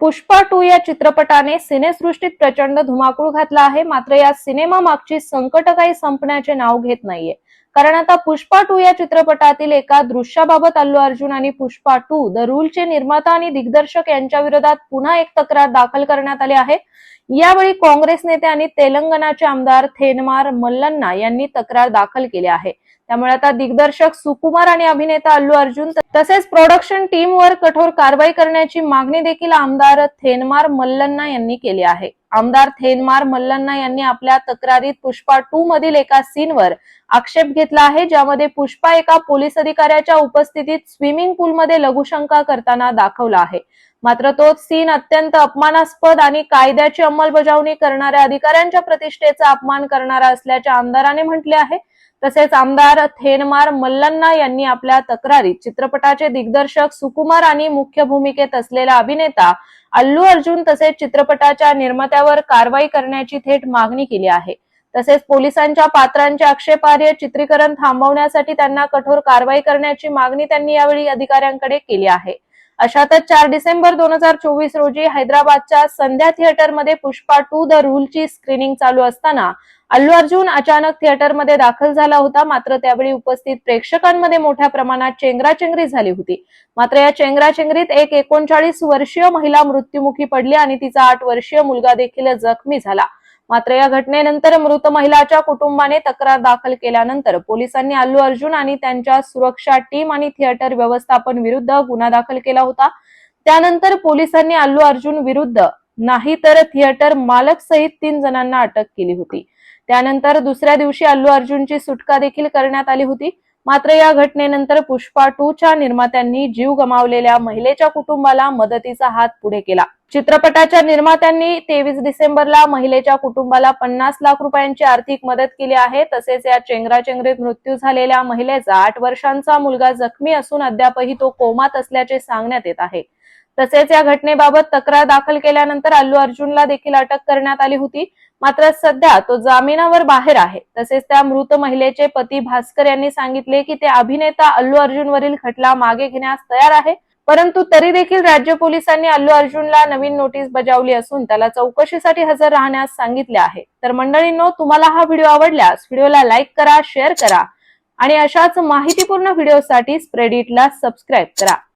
Pushpa to या चित्रपटाने सिनेसृष्टीत प्रचंड धुमाकूळ घातला आहे. मात्र या सिनेमा मागची संकट काही संपण्याचे नाव घेत नाहीये. कारण आता पुष्पा टू या चित्रपटातील एका दृश्याबाबत अल्लू अर्जुन आणि पुष्पा टू द रूलचे निर्माता आणि दिग्दर्शक यांच्या विरोधात पुन्हा एक तक्रार दाखल करण्यात आली आहे. यावेळी काँग्रेस नेते आणि तेलंगणाचे आमदार थेनमार मल्लन्ना यांनी तक्रार दाखल केली आहे. त्यामुळे आता दिग्दर्शक सुकुमार आणि अभिनेता अल्लू अर्जुन तसेच प्रोडक्शन टीमवर कठोर कारवाई करण्याची मागणी देखील आमदार थेनमार मल्लन्ना यांनी केली आहे. आमदार थेनमार मल्लन्ना यांनी आपल्या तक्रारीत पुष्पा टू मधील एका सीनवर आक्षेप घेतला आहे ज्यामध्ये पुष्पा एका पोलीस अधिकाऱ्याच्या उपस्थितीत स्विमिंग पूलमध्ये लघुशंका करताना दाखवला आहे. मात्र तो सीन अत्यंत अपमानास्पद आणि कायद्याची अंमलबजावणी करणाऱ्या अधिकाऱ्यांच्या प्रतिष्ठेचा अपमान करणारा असल्याचे आमदाराने म्हटले आहे. तसेच आमदार थेनमार मल्लन्ना यांनी आपल्या तक्रारीत चित्रपटाचे दिग्दर्शक सुकुमार आणि मुख्य भूमिकेत असलेला अभिनेता अल्लू अर्जुन तसेच चित्रपटाच्या निर्मात्यावर कारवाई करण्याची थेट मागणी केली आहे. तसेच पोलिसांच्या पात्रांचे आक्षेपार्ह चित्रीकरण थांबवण्यासाठी त्यांना कठोर कारवाई करण्याची मागणी त्यांनी यावेळी अधिकाऱ्यांकडे केली आहे. अशातच चार डिसेंबर दोन हजार चोवीस रोजी हैदराबादच्या संध्या थिएटरमध्ये पुष्पा टू द रूलची स्क्रीनिंग चालू असताना अल्लू अर्जुन अचानक थिएटरमध्ये दाखल झाला होता. मात्र त्यावेळी उपस्थित प्रेक्षकांमध्ये मोठ्या प्रमाणात चेंगराचेंगरी झाली होती. मात्र या चेंगराचेंगरीत एक एकोणचाळीस वर्षीय महिला मृत्युमुखी पडली आणि तिचा आठ वर्षीय मुलगा देखील जखमी झाला. मात्र या घटनेनंतर मृत महिलाच्या कुटुंबाने तक्रार दाखल केल्यानंतर पोलिसांनी अल्लू अर्जुन आणि त्यांच्या सुरक्षा टीम आणि थिएटर व्यवस्थापन विरुद्ध गुन्हा दाखल केला होता. त्यानंतर पोलिसांनी अल्लू अर्जुन विरुद्ध नाही तर थिएटर मालक सहित तीन जणांना अटक केली होती. त्यानंतर दुसऱ्या दिवशी अल्लू अर्जुनची सुटका देखील करण्यात आली होती. मात्र या घटनेनंतर पुष्पा टू च्या निर्मात्यांनी जीव गमावलेल्या महिलेच्या कुटुंबाला मदतीचा हात पुढे केला. चित्रपटाच्या निर्मात्यांनी तेवीस डिसेंबरला महिलेच्या कुटुंबाला पन्नास लाख रुपयांची आर्थिक मदत केली आहे. तसेच या चेंगराचेंगरीत मृत्यू झालेल्या महिलेचा आठ वर्षांचा मुलगा जखमी असून अद्यापही तो कोमात असल्याचे सांगण्यात येत आहे. तसेच या घटनेबाबत तक्रार दाखल केल्यानंतर अल्लू अर्जुनला देखील अटक करण्यात आली होती. मात्र सध्या तो जामिनावर बाहेर आहे. तसेच त्या मृत महिलेचे पती भास्कर यांनी सांगितले की ते अभिनेता अल्लू अर्जुनवरील खटला मागे घेण्यास तयार आहे. परंतु तरी देखील राज्य पोलिसांनी अल्लू अर्जुनला नवीन नोटीस बजावली असून त्याला चौकशीसाठी हजर राहण्यास सांगितले आहे. तर मंडळींनो तुम्हाला हा व्हिडिओ आवडल्यास व्हिडिओला लाईक करा शेअर करा आणि अशाच माहितीपूर्ण व्हिडिओसाठी स्प्रेडिटला सबस्क्राईब करा.